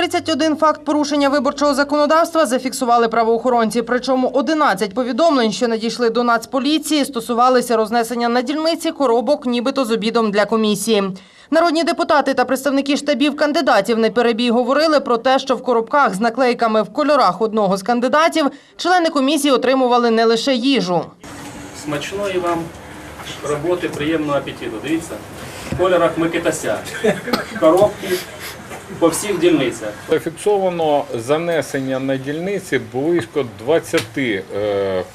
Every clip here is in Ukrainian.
31 факт порушення виборчого законодавства зафіксували правоохоронці. Причому 11 повідомлень, що надійшли до Нацполіції, стосувалися рознесення на дільниці коробок, нібито з обідом для комісії. Народні депутати та представники штабів кандидатів не перебій говорили про те, що в коробках з наклейками в кольорах одного з кандидатів члени комісії отримували не лише їжу. Смачної вам роботи, приємного апетиту. Дивіться, в кольорах Микитася. Коробки по всіх дільницях. Зафіксовано занесення на дільниці близько 20 е,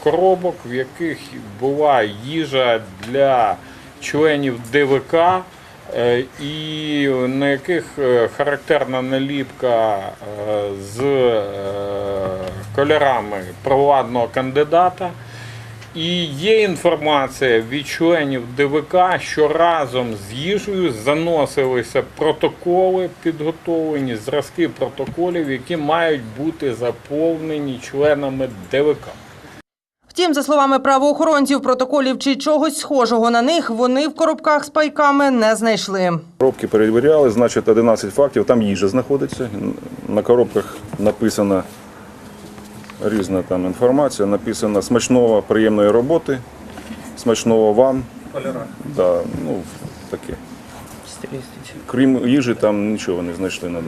коробок, в яких була їжа для членів ДВК, е, і на яких е, характерна наліпка з кольорами провладного кандидата. І є інформація від членів ДВК, що разом з їжею заносилися протоколи, підготовлені зразки протоколів, які мають бути заповнені членами ДВК. Втім, за словами правоохоронців, протоколів чи чогось схожого на них вони в коробках з пайками не знайшли. Коробки перевіряли, значить 11 фактів, там їжа знаходиться. На коробках написана різна там інформація, написано смачного, приємної роботи, смачного вам. Кольора. Да, ну, таке. Крім їжі, там нічого не знайшли на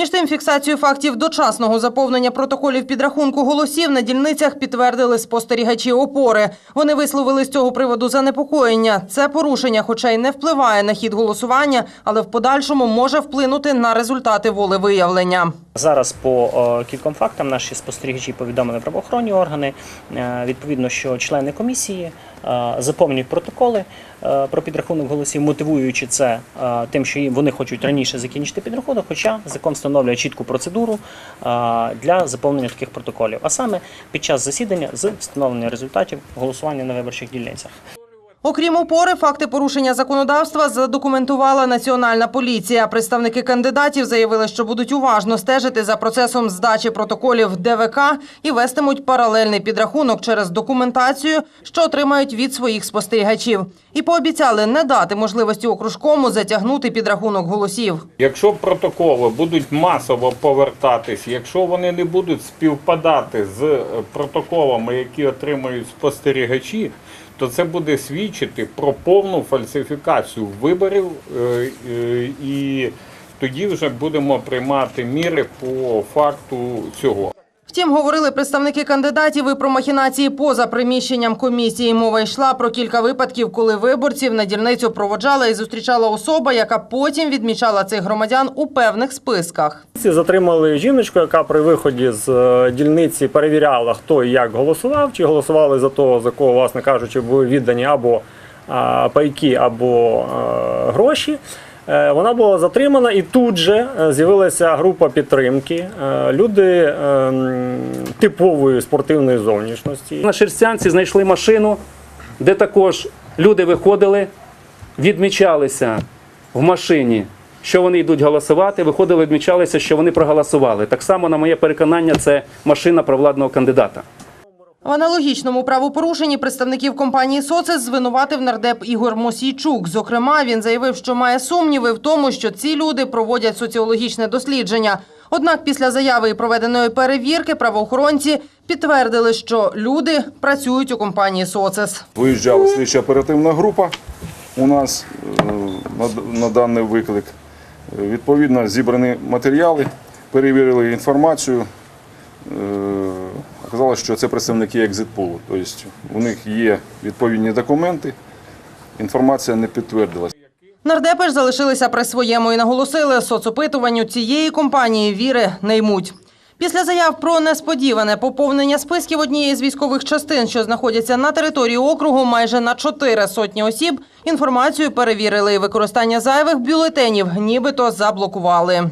Між тим, фіксацію фактів дочасного заповнення протоколів підрахунку голосів на дільницях підтвердили спостерігачі опори. Вони висловили з цього приводу занепокоєння. Це порушення, хоча й не впливає на хід голосування, але в подальшому може вплинути на результати волевиявлення. Зараз по е, кільком фактам наші спостерігачі повідомили правоохоронні органи. Е, Відповідно, що члени комісії заповнюють протоколи е, про підрахунок голосів, мотивуючи це е, тим, що вони хочуть раніше закінчити підрахунок, хоча закон встановлює чітку процедуру е, для заповнення таких протоколів, а саме під час засідання з встановлення результатів голосування на виборчих дільницях. Окрім опори, факти порушення законодавства задокументувала Національна поліція. Представники кандидатів заявили, що будуть уважно стежити за процесом здачі протоколів ДВК і вестимуть паралельний підрахунок через документацію, що отримають від своїх спостерігачів. І пообіцяли не дати можливості окружкому затягнути підрахунок голосів. Якщо протоколи будуть масово повертатись, якщо вони не будуть співпадати з е, протоколами, які отримують спостерігачі, то це буде свідчити про повну фальсифікацію виборів, е, е, і тоді вже будемо приймати міри по факту цього. Втім, говорили представники кандидатів і про махінації поза приміщенням комісії. Мова йшла про кілька випадків, коли виборців на дільницю проводжала і зустрічала особа, яка потім відмічала цих громадян у певних списках. Затримали жіночку, яка при виході з е, дільниці перевіряла, хто і як голосував, чи голосували за того, за кого, власне кажучи, були віддані або пайки, або е, гроші. Е, Вона була затримана, і тут же е, з'явилася група підтримки. Е, Люди типової спортивної зовнішності. На Шерстянці знайшли машину, де також люди виходили, відмічалися в машині, що вони йдуть голосувати, виходили, відмічалися, що вони проголосували. Так само, на моє переконання, це машина провладного кандидата. В аналогічному правопорушенні представників компанії «Соцес» звинуватив нардеп Ігор Мосійчук. Зокрема, він заявив, що має сумніви в тому, що ці люди проводять соціологічне дослідження. Однак після заяви і проведеної перевірки правоохоронці підтвердили, що люди працюють у компанії «Соцес». Виїжджала слідча оперативна група у нас е, на, даний виклик. Е, Відповідно, зібрані матеріали, перевірили інформацію. Е, Оказалось, що це представники екзитполу. Тобто у них є відповідні документи, інформація не підтвердилася. Нардепи ж залишилися при своєму і наголосили, соцопитуванню цієї компанії віри не ймуть. Після заяв про несподіване поповнення списків однієї з військових частин, що знаходяться на території округу, майже на чотири сотні осіб, інформацію перевірили і використання зайвих бюлетенів нібито заблокували.